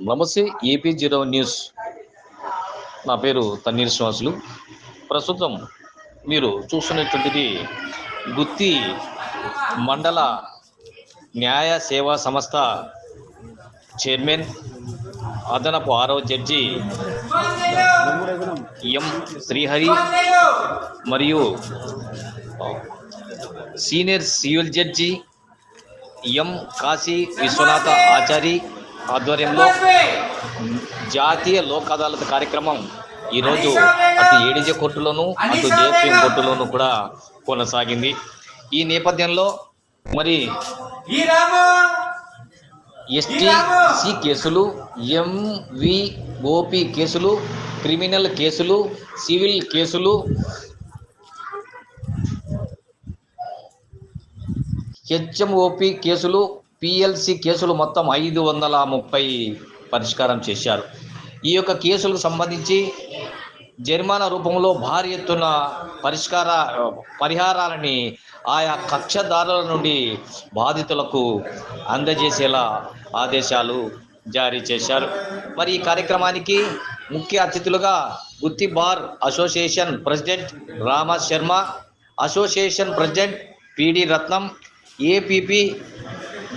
నమస్తే AP zero news. నా పేరు తన్నీర్ శ్రీవాసులు ప్రస్తుతం మీరు చూస్తున్నటువంటిది గుత్తి మండల న్యాయ సేవా సంస్థ చైర్మన్ అదనపు ఆరో జడ్జి ఎం శ్రీహరి మరియు senior civil judge M Kashi Vishwanatha Achari ఆధ్వర్యంలో జాతీయ లోక్ అదాలత్ కార్యక్రమం ఈరోజు అటు ఏడిజే కోర్టులోను అటు జేఎఫ్ఎం కోర్టులోను కూడా కొనసాగింది. ఈ నేపథ్యంలో మరి ఎస్టీసీ కేసులు ఎంవిఓపి కేసులు క్రిమినల్ కేసులు సివిల్ కేసులు హెచ్ఎంఓపి కేసులు పిఎల్సి కేసులు మొత్తం ఐదు వందల ముప్పై పరిష్కారం చేశారు. ఈ యొక్క కేసులకు సంబంధించి జరిమానా రూపంలో భారీ ఎత్తున పరిష్కార పరిహారాలని ఆయా కక్షదారుల నుండి బాధితులకు అందజేసేలా ఆదేశాలు జారీ చేశారు. మరి ఈ కార్యక్రమానికి ముఖ్య అతిథులుగా Gutti bar association president Rama Sharma association president PD Ratnam APP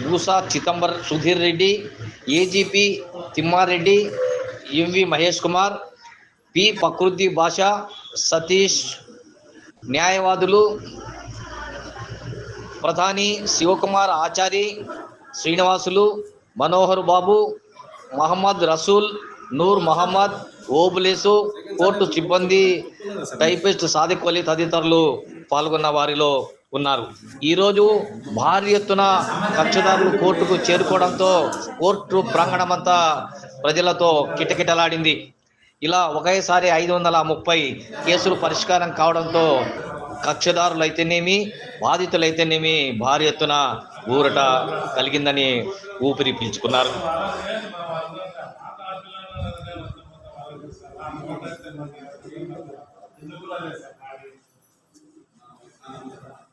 Bhusa Chidambar Sudhir Reddy AGP Thimmareddy MV Mahesh Kumar P Prakruthi Basha Satish న్యాయవాదులు ప్రధాని శివకుమార్ ఆచారి శ్రీనివాసులు మనోహర్ బాబు మహమ్మద్ రసూల్ నూర్ మహమ్మద్ ఓబులేసు కోర్టు సిబ్బంది టైపిస్ట్ సాదిక్ అలీ తదితరులు పాల్గొన్న వారిలో ఉన్నారు. ఈరోజు భారీ ఎత్తున కక్షదారులు కోర్టుకు చేరుకోవడంతో కోర్టు ప్రాంగణమంతా ప్రజలతో కిటకిటలాడింది. ఇలా ఒకేసారి ఐదు వందల ముప్పై కేసులు పరిష్కారం కావడంతో కక్షదారులు అయితేనేమి బాధితులు అయితేనేమి భారీ ఎత్తున ఊరట కలిగిందని ఊపిరి పీల్చుకున్నారు. ఐదు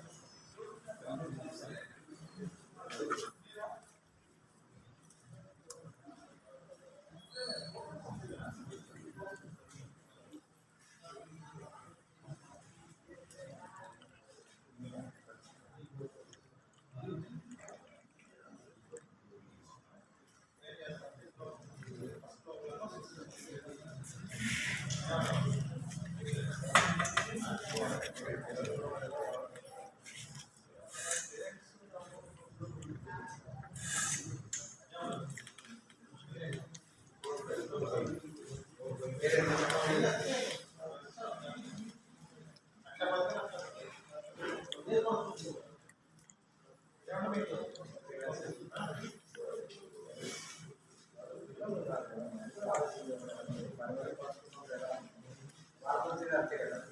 Gracias.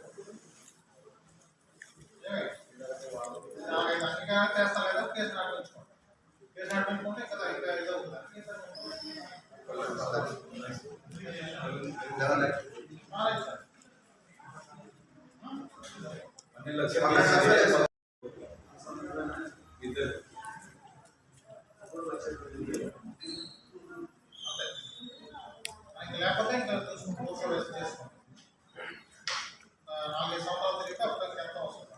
లేకపోతే ఇంకా కొంచెం కోర్సు వేసి చేసుకోండి ఆ, నాలుగైదు సంవత్సరాలు తిరిగితే అప్పుడు చెప్తాం వస్తుంది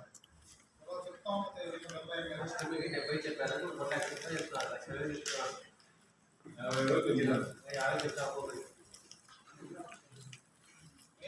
ఒకరోజు చెప్తాం అంటే వీళ్ళు డెబ్బై మీరు డెబ్బై చెప్పారు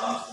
Hã?